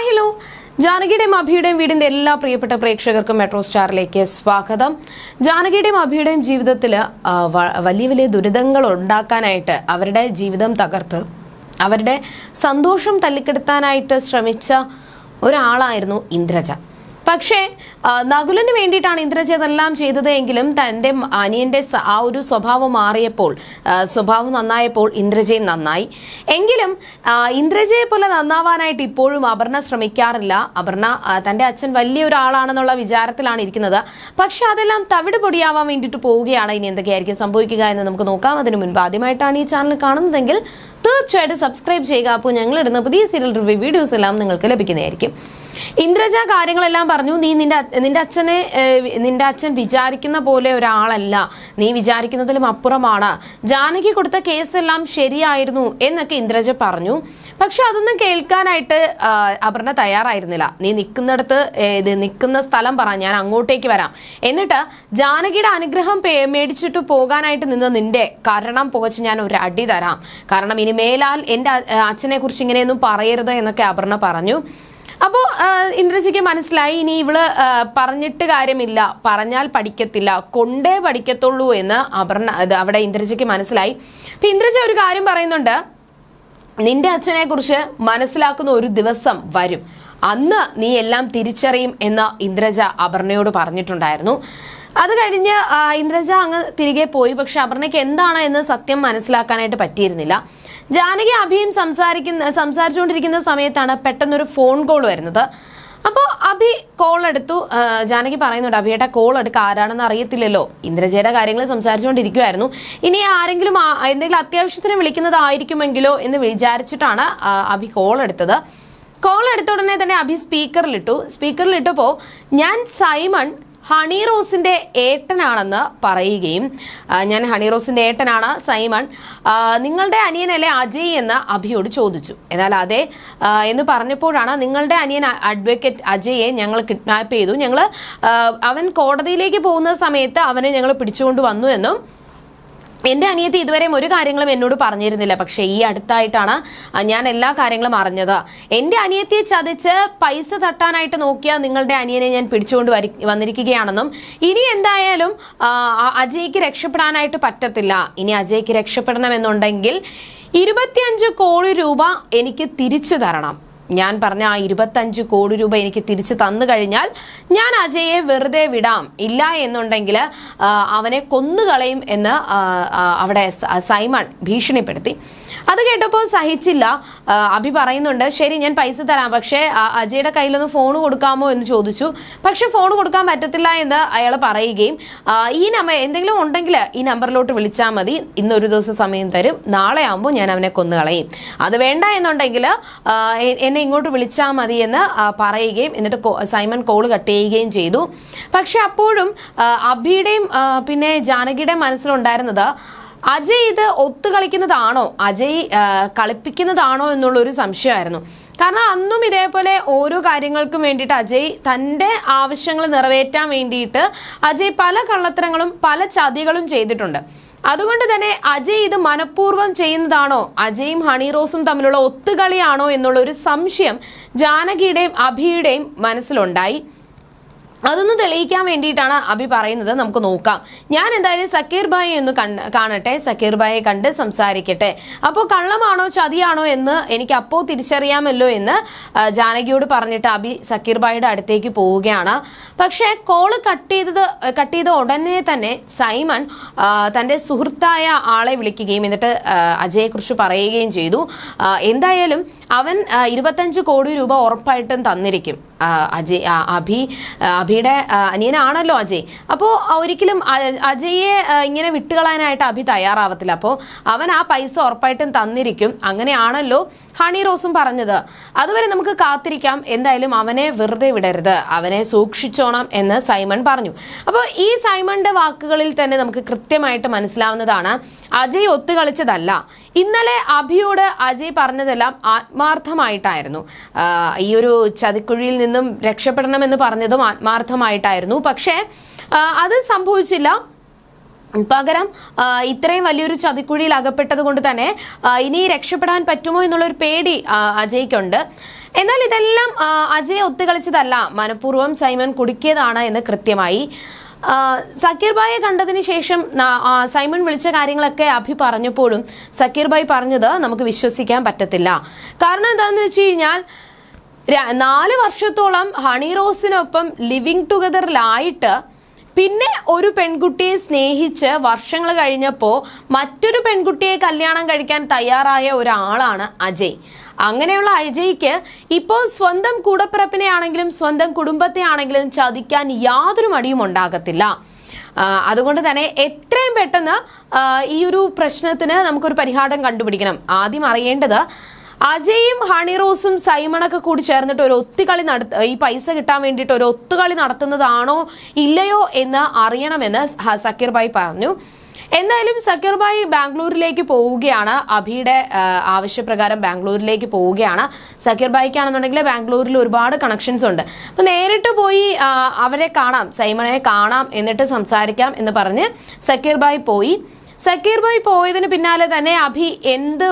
Hi hello ജാനകിയുടെയും അഭിയുടെയും വീടിന്റെ എല്ലാ പ്രിയപ്പെട്ട പ്രേക്ഷകർക്കും മെട്രോ സ്റ്റാറിലേക്ക് സ്വാഗതം. ജാനകിയുടെയും അഭിയുടെയും ജീവിതത്തിൽ വലിയ വലിയ ദുരിതങ്ങൾ ഉണ്ടാക്കാനായിട്ട് അവരുടെ ജീവിതം തകർത്ത് അവരുടെ സന്തോഷം തല്ലിക്കെടുത്താനായിട്ട് ശ്രമിച്ച ഒരാളായിരുന്നു ഇന്ദ്രജ. പക്ഷേ നകുലന് വേണ്ടിയിട്ടാണ് ഇന്ദ്രജിത് എല്ലാം ചെയ്തത് എങ്കിലും തന്റെ അനിയന്റെ ആ ഒരു സ്വഭാവം മാറിയപ്പോൾ സ്വഭാവം നന്നായപ്പോൾ ഇന്ദ്രജയും നന്നായി. എങ്കിലും ഇന്ദ്രജയെ പോലെ നന്നാവാനായിട്ട് ഇപ്പോഴും അപർണ ശ്രമിക്കാറില്ല. അപർണ തന്റെ അച്ഛൻ വലിയൊരാളാണെന്നുള്ള വിചാരത്തിലാണ് ഇരിക്കുന്നത്. പക്ഷെ അതെല്ലാം തവിട് പൊടിയാവാൻ വേണ്ടിയിട്ട് പോവുകയാണ് ഇനി എന്തൊക്കെയായിരിക്കും സംഭവിക്കുക എന്ന് നമുക്ക് നോക്കാം. അതിനു മുൻപ് ആദ്യമായിട്ടാണ് ഈ ചാനൽ കാണുന്നതെങ്കിൽ തീർച്ചയായിട്ടും സബ്സ്ക്രൈബ് ചെയ്യുക. അപ്പോൾ ഞങ്ങളിടുന്ന പുതിയ സീരിയൽ റിവ്യൂ വീഡിയോസ് എല്ലാം നിങ്ങൾക്ക് ലഭിക്കുന്നതായിരിക്കും. ഇന്ദ്രജ കാര്യങ്ങളെല്ലാം പറഞ്ഞു. നീ നിന്റെ നിന്റെ അച്ഛനെ നിന്റെ അച്ഛൻ വിചാരിക്കുന്ന പോലെ ഒരാളല്ല. നീ വിചാരിക്കുന്നതിലും അപ്പുറമാണ്. ജാനകി കൊടുത്ത കേസെല്ലാം ശരിയായിരുന്നു എന്നൊക്കെ ഇന്ദ്രജ പറഞ്ഞു. പക്ഷെ അതൊന്നും കേൾക്കാനായിട്ട് അപർണ തയ്യാറായിരുന്നില്ല. നീ നിൽക്കുന്നിടത്ത് ഇത് നിൽക്കുന്ന സ്ഥലം പറ ഞാൻ അങ്ങോട്ടേക്ക് വരാം. എന്നിട്ട് ജാനകിയുടെ അനുഗ്രഹം മേടിച്ചിട്ട് പോകാനായിട്ട് നിന്ന് നിന്റെ കാരണം പുകച്ച് ഞാൻ ഒരു അടി തരാം. കാരണം ഇനി മേലാൽ എന്റെ അച്ഛനെ കുറിച്ച് ഇങ്ങനെയൊന്നും പറയരുത് എന്നൊക്കെ അപർണ പറഞ്ഞു. അപ്പോൾ ഇന്ദ്രജിക്ക് മനസ്സിലായി ഇനി ഇവൾ പറഞ്ഞിട്ട് കാര്യമില്ല. പറഞ്ഞാൽ പഠിക്കത്തില്ല. കൊണ്ടേ പഠിക്കത്തുള്ളൂ എന്ന് അപർണ അവിടെ ഇന്ദ്രജിക്ക് മനസ്സിലായി. അപ്പൊ ഇന്ദ്രജ ഒരു കാര്യം പറയുന്നുണ്ട്. നിന്റെ അച്ഛനെ കുറിച്ച് മനസ്സിലാക്കുന്ന ഒരു ദിവസം വരും. അന്ന് നീ എല്ലാം തിരിച്ചറിയും എന്ന് ഇന്ദ്രജ അപർണയോട് പറഞ്ഞിട്ടുണ്ടായിരുന്നു. അത് കഴിഞ്ഞ് ഇന്ദ്രജ അങ്ങ് തിരികെ പോയി. പക്ഷെ അപർണയ്ക്ക് എന്താണ് എന്ന് സത്യം മനസ്സിലാക്കാനായിട്ട് പറ്റിയിരുന്നില്ല. ജാനകി അഭിയും സംസാരിക്കുന്ന സംസാരിച്ചുകൊണ്ടിരിക്കുന്ന സമയത്താണ് പെട്ടെന്നൊരു ഫോൺ കോൾ വരുന്നത്. അപ്പോൾ അഭി കോൾ എടുത്തു. ജാനകി പറയുന്നുണ്ട് അഭിയേട്ട കോൾ എടുക്കുക ആരാണെന്ന് അറിയത്തില്ലല്ലോ. ഇന്ദ്രജയുടെ കാര്യങ്ങൾ സംസാരിച്ചുകൊണ്ടിരിക്കുമായിരുന്നു ഇനി ആരെങ്കിലും എന്തെങ്കിലും അത്യാവശ്യത്തിന് വിളിക്കുന്നതായിരിക്കുമെങ്കിലോ എന്ന് വിചാരിച്ചിട്ടാണ് അഭി കോൾ എടുത്തത്. കോൾ എടുത്ത ഉടനെ തന്നെ അഭി സ്പീക്കറിലിട്ടു സ്പീക്കറിലിട്ടപ്പോൾ ഞാൻ സൈമൺ ഹണി റോസിന്റെ ഏട്ടനാണെന്ന് പറയുകയും ഞാൻ ഹണി റോസിന്റെ ഏട്ടനാണ് സൈമൺ. നിങ്ങളുടെ അനിയനല്ലേ അജയ് എന്ന് അഭിയോട് ചോദിച്ചു. എന്നാൽ അതെ എന്ന് പറഞ്ഞപ്പോഴാണ് നിങ്ങളുടെ അനിയൻ അഡ്വക്കേറ്റ് അജയെ ഞങ്ങൾ കിഡ്നാപ്പ് ചെയ്തു. ഞങ്ങൾ അവൻ കോടതിയിലേക്ക് പോകുന്ന സമയത്ത് അവനെ ഞങ്ങൾ പിടിച്ചുകൊണ്ട് വന്നു എന്നും എന്റെ അനിയത്തി ഇതുവരെയും ഒരു കാര്യങ്ങളും എന്നോട് പറഞ്ഞിരുന്നില്ല. പക്ഷേ ഈ അടുത്തായിട്ടാണ് ഞാൻ എല്ലാ കാര്യങ്ങളും അറിഞ്ഞത്. എന്റെ അനിയത്തിയെ ചതിച്ച് പൈസ തട്ടാനായിട്ട് നോക്കിയ നിങ്ങളുടെ അനിയനെ ഞാൻ പിടിച്ചുകൊണ്ട് വന്നിരിക്കുകയാണെന്നും ഇനി എന്തായാലും അജയ്ക്ക് രക്ഷപ്പെടാനായിട്ട് പറ്റത്തില്ല. ഇനി അജയ്ക്ക് രക്ഷപ്പെടണമെന്നുണ്ടെങ്കിൽ ഇരുപത്തിയഞ്ച് കോടി രൂപ എനിക്ക് തിരിച്ചു തരണം. ഞാൻ പറഞ്ഞ ആ ഇരുപത്തഞ്ച് കോടി രൂപ എനിക്ക് തിരിച്ചു തന്നു കഴിഞ്ഞാൽ ഞാൻ അജയെ വെറുതെ വിടാം. ഇല്ല എന്നുണ്ടെങ്കിൽ അവനെ കൊന്നുകളയും എന്ന് അവിടെ സൈമൺ ഭീഷണിപ്പെടുത്തി. അത് കേട്ടപ്പോൾ സഹിച്ചില്ല. അഭി പറയുന്നുണ്ട് ശരി ഞാൻ പൈസ തരാം. പക്ഷേ അജയുടെ കയ്യിലൊന്ന് ഫോൺ കൊടുക്കാമോ എന്ന് ചോദിച്ചു. പക്ഷെ ഫോൺ കൊടുക്കാൻ പറ്റത്തില്ല എന്ന് അയാൾ പറയുകയും ഈ നമ്പർ എന്തെങ്കിലും ഉണ്ടെങ്കിൽ ഈ നമ്പറിലോട്ട് വിളിച്ചാൽ മതി. ഇന്നൊരു ദിവസം സമയം തരും. നാളെ ആകുമ്പോൾ ഞാൻ അവനെ കൊന്നുകളയും അത് വേണ്ട എന്നുണ്ടെങ്കിൽ എന്നെ ഇങ്ങോട്ട് വിളിച്ചാൽ മതി എന്ന് പറയുകയും എന്നിട്ട് സൈമൺ കോൾ കട്ട് ചെയ്യുകയും ചെയ്തു. പക്ഷെ അപ്പോഴും അഭിയുടെയും പിന്നെ ജാനകിയുടെയും മനസ്സിലുണ്ടായിരുന്നത് അജയ് ഇത് ഒത്തു കളിക്കുന്നതാണോ? അജയ് കളിപ്പിക്കുന്നതാണോ എന്നുള്ള ഒരു സംശയമായിരുന്നു. കാരണം അന്നും ഇതേപോലെ ഓരോ കാര്യങ്ങൾക്കും വേണ്ടിയിട്ട് അജയ് തന്റെ ആവശ്യങ്ങൾ നിറവേറ്റാൻ വേണ്ടിയിട്ട് അജയ് പല കള്ളത്തരങ്ങളും പല ചതികളും ചെയ്തിട്ടുണ്ട്. അതുകൊണ്ട് തന്നെ അജയ് ഇത് മനഃപൂർവം ചെയ്യുന്നതാണോ? അജയും ഹണി റോസും തമ്മിലുള്ള ഒത്തുകളിയാണോ എന്നുള്ള ഒരു സംശയം ജാനകിയുടെയും അഭിയുടെയും മനസ്സിലുണ്ടായി. അതൊന്ന് തെളിയിക്കാൻ വേണ്ടിയിട്ടാണ് അഭി പറയുന്നത്. നമുക്ക് നോക്കാം. ഞാൻ എന്തായാലും സക്കീർ ഭായി ഒന്ന് കണ്- കാണട്ടെ. സക്കീർ ഭായെ കണ്ട് സംസാരിക്കട്ടെ. അപ്പോൾ കള്ളമാണോ ചതിയാണോ എന്ന് എനിക്ക് അപ്പോൾ തിരിച്ചറിയാമല്ലോ എന്ന് ജാനകിയോട് പറഞ്ഞിട്ട് അഭി സക്കീർ ഭായിയുടെ അടുത്തേക്ക് പോവുകയാണ്. പക്ഷേ കോൾ കട്ട് ചെയ്തത് കട്ട് ചെയ്ത ഉടനെ തന്നെ സൈമൺ തന്റെ സുഹൃത്തായ ആളെ വിളിക്കുകയും എന്നിട്ട് അജയെക്കുറിച്ച് പറയുകയും ചെയ്തു. എന്തായാലും അവൻ ഇരുപത്തഞ്ച് കോടി രൂപ ഉറപ്പായിട്ടും തന്നിരിക്കും. അജയ് അഭി അഭിയുടെ അനിയനാണല്ലോ അജയ്. അപ്പോൾ ഒരിക്കലും അജയെ ഇങ്ങനെ വിട്ടുകളയാനായിട്ട് അഭി തയ്യാറാവത്തില്ല. അപ്പോൾ അവൻ ആ പൈസ ഉറപ്പായിട്ടും തന്നിരിക്കും. അങ്ങനെയാണല്ലോ ഹണി റോസും പറഞ്ഞത്. അതുവരെ നമുക്ക് കാത്തിരിക്കാം. എന്തായാലും അവനെ വെറുതെ വിടരുത്. അവനെ സൂക്ഷിച്ചോണം എന്ന് സൈമൺ പറഞ്ഞു. അപ്പോൾ ഈ സൈമണിന്റെ വാക്കുകളിൽ തന്നെ നമുക്ക് കൃത്യമായിട്ട് മനസ്സിലാവുന്നതാണ് അജയ് ഒത്തുകളിച്ചതല്ല. ഇന്നലെ അഭിയോട് അജയ് പറഞ്ഞതെല്ലാം ആത്മാർത്ഥമായിട്ടായിരുന്നു. ഈ ഒരു ചതിക്കുഴിയിൽ നിന്നും രക്ഷപ്പെടണമെന്ന് പറഞ്ഞതും ആത്മാർത്ഥമായിട്ടായിരുന്നു പക്ഷേ അത് സംഭവിച്ചില്ല. പകരം ഇത്രയും വലിയൊരു ചതിക്കുഴിയിൽ അകപ്പെട്ടത് കൊണ്ട് തന്നെ ഇനി രക്ഷപ്പെടാൻ പറ്റുമോ എന്നുള്ളൊരു പേടി അജയ്ക്കുണ്ട്. എന്നാൽ ഇതെല്ലാം അജയ ഒത്തുകളിച്ചതല്ല. മനഃപൂർവം സൈമൺ കുടുക്കിയതാണ് എന്ന് കൃത്യമായി. സക്കീർബായെ സക്കീർ ബായെ കണ്ടതിന് ശേഷം സൈമൺ വിളിച്ച കാര്യങ്ങളൊക്കെ അഭി പറഞ്ഞപ്പോഴും സക്കീർ ബായ് പറഞ്ഞത് നമുക്ക് വിശ്വസിക്കാൻ പറ്റത്തില്ല. കാരണം എന്താണെന്ന് വെച്ച് കഴിഞ്ഞാൽ നാല് വർഷത്തോളം ഹണി റോസിനൊപ്പം ലിവിങ് ടുഗദറിലായിട്ട് പിന്നെ ഒരു പെൺകുട്ടിയെ സ്നേഹിച്ച് വർഷങ്ങൾ കഴിഞ്ഞപ്പോൾ മറ്റൊരു പെൺകുട്ടിയെ കല്യാണം കഴിക്കാൻ തയ്യാറായ ഒരാളാണ് അജയ്. അങ്ങനെയുള്ള അജയ്ക്ക് ഇപ്പോൾ സ്വന്തം കൂടപ്പിറപ്പിനെ ആണെങ്കിലും സ്വന്തം കുടുംബത്തെ ആണെങ്കിലും ചതിക്കാൻ യാതൊരു മടിയും ഉണ്ടാകത്തില്ല. അതുകൊണ്ട് തന്നെ എത്രയും പെട്ടെന്ന് ഈ ഒരു പ്രശ്നത്തിന് നമുക്കൊരു പരിഹാരം കണ്ടുപിടിക്കണം. ആദ്യം അറിയേണ്ടത് അജയും ഹണിറോസും സൈമണൊക്കെ കൂടി ചേർന്നിട്ട് ഒരു ഒത്തുകളി നടത്ത ഈ പൈസ കിട്ടാൻ വേണ്ടിയിട്ട് ഒരു ഒത്തുകളി നടത്തുന്നതാണോ ഇല്ലയോ എന്ന് അറിയണമെന്ന് സക്കീർ ഭായ് പറഞ്ഞു. എന്തായാലും സക്കീർ ഭായ് ബാംഗ്ലൂരിലേക്ക് പോവുകയാണ്. അഭിയുടെ ആവശ്യപ്രകാരം ബാംഗ്ലൂരിലേക്ക് പോവുകയാണ്. സക്കീർ ഭായിക്കാണെന്നുണ്ടെങ്കിൽ ബാംഗ്ലൂരിൽ ഒരുപാട് കണക്ഷൻസ് ഉണ്ട്. അപ്പൊ നേരിട്ട് പോയി അവരെ കാണാം സൈമണയെ കാണാം എന്നിട്ട് സംസാരിക്കാം എന്ന് പറഞ്ഞ് സക്കീർ ഭായ് പോയി. സക്കീർ ഭായ് പോയതിന് പിന്നാലെ തന്നെ അഭി എന്ത്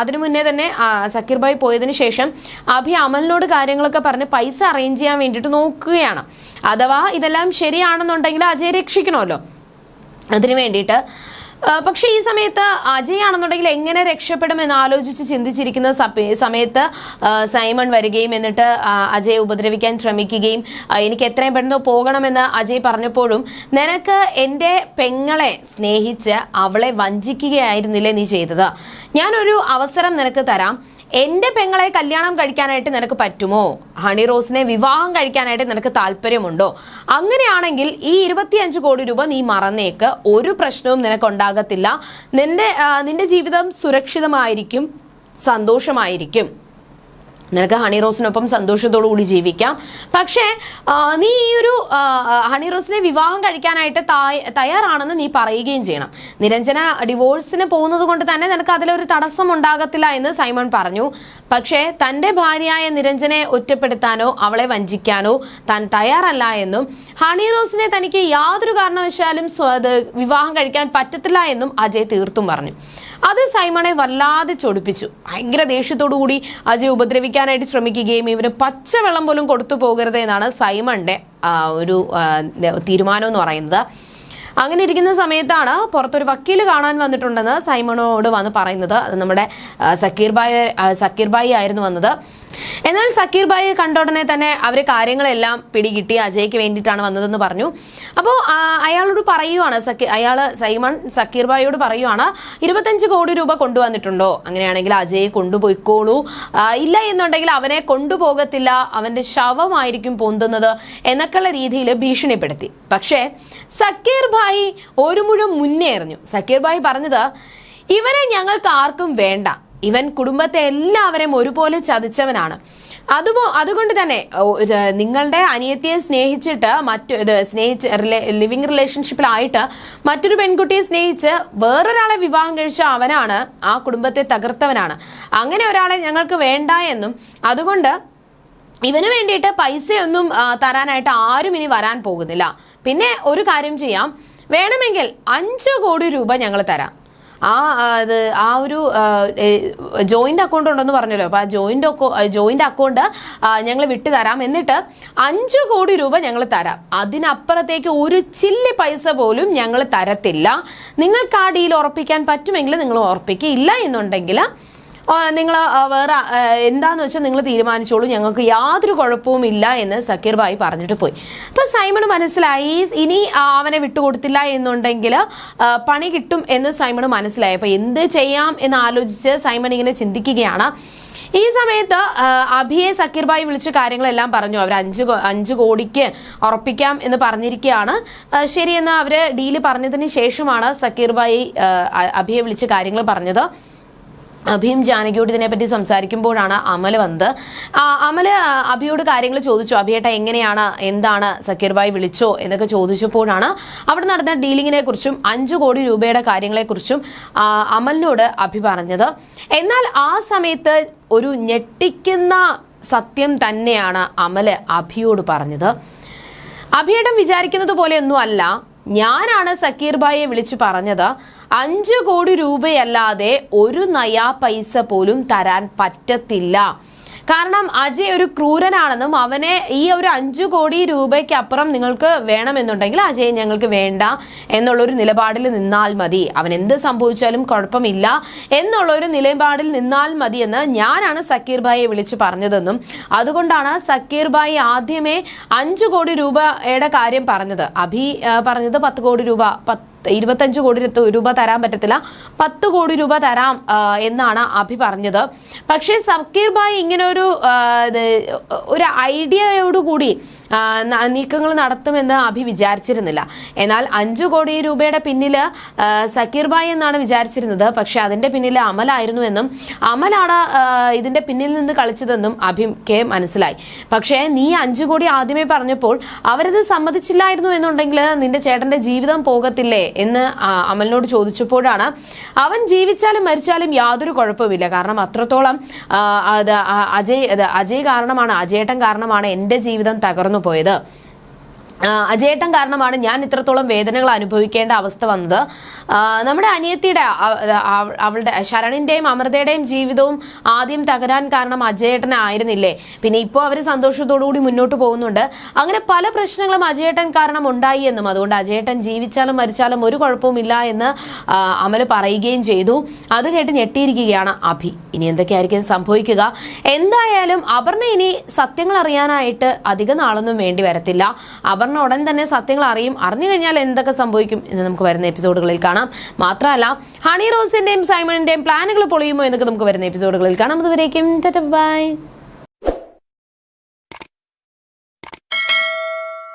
അതിനു മുന്നേ തന്നെ സക്കീർ ഭായ് പോയതിനു ശേഷം അഭി അമലിനോട് കാര്യങ്ങളൊക്കെ പറഞ്ഞ് പൈസ അറേഞ്ച് ചെയ്യാൻ വേണ്ടിയിട്ട് നോക്കുകയാണ്. അഥവാ ഇതെല്ലാം ശരിയാണെന്നുണ്ടെങ്കിൽ അജയ് രക്ഷിക്കണമല്ലോ. അതിനു വേണ്ടിയിട്ട് പക്ഷേ ഈ സമയത്ത് അജയ് ആണെന്നുണ്ടെങ്കിൽ എങ്ങനെ രക്ഷപ്പെടുമെന്ന് ആലോചിച്ച് ചിന്തിച്ചിരിക്കുന്ന സമയത്ത് സൈമൺ വരികയും എന്നിട്ട് അജയെ ഉപദ്രവിക്കാൻ ശ്രമിക്കുകയും എനിക്ക് എത്രയും പെട്ടെന്ന് പോകണമെന്ന് അജയ് പറഞ്ഞപ്പോഴും നിനക്ക് എന്റെ പെങ്ങളെ സ്നേഹിച്ച് അവളെ വഞ്ചിക്കുകയായിരുന്നില്ലേ നീ ചെയ്തത്? ഞാനൊരു അവസരം നിനക്ക് തരാം. എന്റെ പെങ്ങളെ കല്യാണം കഴിക്കാനായിട്ട് നിനക്ക് പറ്റുമോ? ഹണി റോസിനെ വിവാഹം കഴിക്കാനായിട്ട് നിനക്ക് താല്പര്യമുണ്ടോ? അങ്ങനെയാണെങ്കിൽ ഈ ഇരുപത്തിയഞ്ച് കോടി രൂപ നീ മറന്നേക്ക്. ഒരു പ്രശ്നവും നിനക്ക് ഉണ്ടാകത്തില്ല നിന്റെ നിന്റെ ജീവിതം സുരക്ഷിതമായിരിക്കും സന്തോഷമായിരിക്കും. നിനക്ക് ഹണി റോസിനൊപ്പം സന്തോഷത്തോടു കൂടി ജീവിക്കാം. പക്ഷേ നീ ഈ ഒരു ഹണി റോസിനെ വിവാഹം കഴിക്കാനായിട്ട് തായ്- തയ്യാറാണെന്ന് നീ പറയുകയും ചെയ്യണം. നിരഞ്ജന ഡിവോഴ്സിന് പോകുന്നത് കൊണ്ട് തന്നെ നിനക്ക് അതിലൊരു തടസ്സം ഉണ്ടാകത്തില്ല എന്ന് സൈമൺ പറഞ്ഞു. പക്ഷേ തന്റെ ഭാര്യയായ നിരഞ്ജനെ ഒറ്റപ്പെടുത്താനോ അവളെ വഞ്ചിക്കാനോ താൻ തയ്യാറല്ല എന്നും ഹണി റോസിനെ തനിക്ക് യാതൊരു കാരണവശാലും വിവാഹം കഴിക്കാൻ പറ്റത്തില്ല എന്നും അജയ് തീർത്തും പറഞ്ഞു. അത് സൈമണെ വല്ലാതെ ചൊടിപ്പിച്ചു. ഭയങ്കര ദേഷ്യത്തോടു കൂടി അജയ് ഉപദ്രവിക്കാനായിട്ട് ശ്രമിക്കുകയും ഇവന് പച്ചവെള്ളം പോലും കൊടുത്തു പോകരുത് എന്നാണ് സൈമണിന്റെ ഒരു തീരുമാനം എന്ന് പറയുന്നത്. അങ്ങനെ ഇരിക്കുന്ന സമയത്താണ് പുറത്തൊരു വക്കീൽ കാണാൻ വന്നിട്ടുണ്ടെന്ന് സൈമണോട് വന്ന് പറയുന്നത്. അത് നമ്മുടെ സക്കീർ ബായ് സക്കീർ ആയിരുന്നു വന്നത്. എന്നാൽ സക്കീർ ഭായി കണ്ട ഉടനെ തന്നെ അവരെ കാര്യങ്ങളെല്ലാം പിടികിട്ടി. അജയ്ക്ക് വേണ്ടിയിട്ടാണ് വന്നതെന്ന് പറഞ്ഞു. അപ്പോൾ അയാളോട് പറയുവാണ് സക്കി അയാൾ സൈമൺ സക്കീർ ഭായിയോട് പറയുവാണ് ഇരുപത്തഞ്ച് കോടി രൂപ കൊണ്ടുവന്നിട്ടുണ്ടോ? അങ്ങനെയാണെങ്കിൽ അജയ് കൊണ്ടുപോയിക്കോളൂ. ഇല്ല എന്നുണ്ടെങ്കിൽ അവനെ കൊണ്ടുപോകത്തില്ല. അവന്റെ ശവമായിരിക്കും പൊന്തുന്നത് എന്നൊക്കെയുള്ള രീതിയിൽ ഭീഷണിപ്പെടുത്തി. പക്ഷേ സക്കീർ ഭായി ഒരു മുഴുവൻ മുന്നേ എറിഞ്ഞു. സക്കീർ ഭായി പറഞ്ഞത് ഇവനെ ഞങ്ങൾക്ക് ആർക്കും വേണ്ട. ഇവൻ കുടുംബത്തെ എല്ലാവരെയും ഒരുപോലെ ചതിച്ചവനാണ്. അതുപോ അതുകൊണ്ട് തന്നെ നിങ്ങളുടെ അനിയത്തിയെ സ്നേഹിച്ചിട്ട് മറ്റു സ്നേഹിച്ച് ലിവിങ് റിലേഷൻഷിപ്പിലായിട്ട് മറ്റൊരു പെൺകുട്ടിയെ സ്നേഹിച്ച് വേറൊരാളെ വിവാഹം കഴിച്ച അവനാണ് ആ കുടുംബത്തെ തകർത്തവനാണ്. അങ്ങനെ ഒരാളെ ഞങ്ങൾക്ക് വേണ്ട എന്നും അതുകൊണ്ട് ഇവന് വേണ്ടിയിട്ട് പൈസയൊന്നും തരാനായിട്ട് ആരും ഇനി വരാൻ പോകുന്നില്ല. പിന്നെ ഒരു കാര്യം ചെയ്യാം. വേണമെങ്കിൽ അഞ്ച് കോടി രൂപ ഞങ്ങൾ തരാം. ആ അത് ആ ഒരു ജോയിന്റ് അക്കൗണ്ട് ഉണ്ടെന്ന് പറഞ്ഞല്ലോ. അപ്പൊ ആ ജോയിന്റ് ജോയിന്റ് അക്കൗണ്ട് ഞങ്ങൾ വിട്ടു തരാം. എന്നിട്ട് അഞ്ച് കോടി രൂപ ഞങ്ങൾ തരാം. അതിനപ്പുറത്തേക്ക് ഒരു ചില്ലി പൈസ പോലും ഞങ്ങൾ തരത്തില്ല. നിങ്ങൾക്ക് ആ ഡീൽ ഉറപ്പിക്കാൻ പറ്റുമെങ്കിൽ നിങ്ങൾ ഉറപ്പിക്കുക ഇല്ല എന്നുണ്ടെങ്കിൽ നിങ്ങൾ വേറെ എന്താന്ന് വെച്ചാൽ നിങ്ങൾ തീരുമാനിച്ചോളൂ. ഞങ്ങൾക്ക് യാതൊരു കുഴപ്പവും ഇല്ല എന്ന് സക്കീർ ഭായി പറഞ്ഞിട്ട് പോയി. അപ്പൊ സൈമണ് മനസ്സിലായി. ഇനി അവനെ വിട്ടുകൊടുത്തില്ല എന്നുണ്ടെങ്കിൽ പണി കിട്ടും എന്ന് സൈമണ് മനസ്സിലായി. അപ്പൊ എന്ത് ചെയ്യാം എന്ന് ആലോചിച്ച് സൈമൺ ഇങ്ങനെ ചിന്തിക്കുകയാണ്. ഈ സമയത്ത് അഭിയെ സക്കീർ ഭായി വിളിച്ച് കാര്യങ്ങളെല്ലാം പറഞ്ഞു. അവർ അഞ്ച് അഞ്ച് കോടിക്ക് ഉറപ്പിക്കാം എന്ന് പറഞ്ഞിരിക്കുകയാണ്. ശരിയെന്ന് അവർ ഡീൽ പറഞ്ഞതിന് ശേഷമാണ് സക്കീർ ഭായി അഭിയെ വിളിച്ച് കാര്യങ്ങൾ പറഞ്ഞത്. അഭിയും ജാനകിയോട് ഇതിനെപ്പറ്റി സംസാരിക്കുമ്പോഴാണ് അമൽ വന്നത്. അമൽ അഭിയോട് കാര്യങ്ങൾ ചോദിച്ചു. അഭിയേട്ട എങ്ങനെയാണ് എന്താണ് സക്കീർ ഭായ് വിളിച്ചോ എന്നൊക്കെ ചോദിച്ചപ്പോഴാണ് അവിടെ നടന്ന ഡീലിങ്ങിനെ കുറിച്ചും അഞ്ചു കോടി രൂപയുടെ കാര്യങ്ങളെക്കുറിച്ചും അമലിനോട് അഭി പറഞ്ഞത്. എന്നാൽ ആ സമയത്ത് ഒരു ഞെട്ടിക്കുന്ന സത്യം തന്നെയാണ് അമൽ അഭിയോട് പറഞ്ഞത്. അഭിയേട്ടൻ വിചാരിക്കുന്നത് പോലെയൊന്നും അല്ല ഞാനാണ് സക്കീർ ഭായിയെ വിളിച്ചു പറഞ്ഞത്. അഞ്ചു കോടി രൂപയല്ലാതെ ഒരു നയാ പൈസ പോലും തരാൻ പറ്റത്തില്ല. കാരണം അജയ് ഒരു ക്രൂരനാണെന്നും അവനെ ഈ ഒരു അഞ്ചു കോടി രൂപയ്ക്ക് അപ്പുറം നിങ്ങൾക്ക് വേണമെന്നുണ്ടെങ്കിൽ അജയ് ഞങ്ങൾക്ക് വേണ്ട എന്നുള്ളൊരു നിലപാടിൽ നിന്നാൽ മതി. അവൻ എന്ത് സംഭവിച്ചാലും കുഴപ്പമില്ല എന്നുള്ളൊരു നിലപാടിൽ നിന്നാൽ മതി എന്ന് ഞാനാണ് സക്കീർ ഭായിയെ വിളിച്ചു പറഞ്ഞതെന്നും അതുകൊണ്ടാണ് സക്കീർ ഭായി ആദ്യമേ അഞ്ചു കോടി രൂപയുടെ കാര്യം പറഞ്ഞത്. അഭി പറഞ്ഞത് പത്ത് കോടി രൂപ പത്ത് ഇരുപത്തഞ്ച് കോടി രൂപ തരാൻ പറ്റത്തില്ല. പത്ത് കോടി രൂപ തരാം എന്നാണ് അഭി പറഞ്ഞത്. പക്ഷേ സക്കീർ ഭായ് ഇങ്ങനെ ഒരു ഒരു ഐഡിയയോടുകൂടി നീക്കങ്ങൾ നടത്തുമെന്ന് അഭി വിചാരിച്ചിരുന്നില്ല. എന്നാൽ അഞ്ചു കോടി രൂപയുടെ പിന്നിൽ സക്കീർബായി എന്നാണ് വിചാരിച്ചിരുന്നത്. പക്ഷെ അതിന്റെ പിന്നിൽ അമലായിരുന്നു എന്നും അമലാണ് ഇതിന്റെ പിന്നിൽ നിന്ന് കളിച്ചതെന്നും അഭി കെ മനസ്സിലായി. പക്ഷേ നീ അഞ്ചു കോടി ആദ്യമേ പറഞ്ഞപ്പോൾ അവരത് സമ്മതിച്ചില്ലായിരുന്നു എന്നുണ്ടെങ്കിൽ നിന്റെ ചേട്ടന്റെ ജീവിതം പോകത്തില്ലേ എന്ന് അമലിനോട് ചോദിച്ചപ്പോഴാണ് അവൻ ജീവിച്ചാലും മരിച്ചാലും യാതൊരു കുഴപ്പമില്ല കാരണം അത്രത്തോളം അത് അജയ് അജയ് കാരണമാണ് അജയേട്ടൻ കാരണമാണ് എന്റെ ജീവിതം തകർന്നു പോയത് ആ, അജയേട്ടൻ കാരണമാണ് ഞാൻ ഇത്രത്തോളം വേദനകൾ അനുഭവിക്കേണ്ട അവസ്ഥ വന്നത്. നമ്മുടെ അനിയത്തിയുടെ അവ- അവ- അവളുടെ ശരണിന്റെയും അമൃതയുടെയും ജീവിതവും ആദ്യം തകരാൻ കാരണം അജയേട്ടൻ ആയിരുന്നില്ലേ? പിന്നെ ഇപ്പോൾ അവർ സന്തോഷത്തോടുകൂടി മുന്നോട്ട് പോകുന്നുണ്ട്. അങ്ങനെ പല പ്രശ്നങ്ങളും അജയേട്ടൻ കാരണം ഉണ്ടായി എന്നും അതുകൊണ്ട് അജയേട്ടൻ ജീവിച്ചാലും മരിച്ചാലും ഒരു കുഴപ്പവുമില്ല എന്ന് അമൽ പറയുകയും ചെയ്തു. അത് കേട്ട് ഞെട്ടിയിരിക്കുകയാണ് അഭി. ഇനി എന്തൊക്കെയായിരിക്കും സംഭവിക്കുക? എന്തായാലും അപർണ ഇനി സത്യങ്ങൾ അറിയാനായിട്ട് അധിക നാളൊന്നും വേണ്ടി വരത്തില്ല. അപർണ ഉടൻ തന്നെ സത്യങ്ങൾ അറിയും അറിഞ്ഞു കഴിഞ്ഞാൽ എന്തൊക്കെ സംഭവിക്കും എന്ന് നമുക്ക് വരുന്ന എപ്പിസോഡുകളിൽ കാണാം. മാത്രമല്ല ഹണി റോസിന്റെയും സൈമണിന്റെയും പ്ലാനുകൾ പൊളിയുമോ എന്നൊക്കെ നമുക്ക് വരുന്ന എപ്പിസോഡുകളിൽ കാണാം. അതുവരേക്കും ബൈ.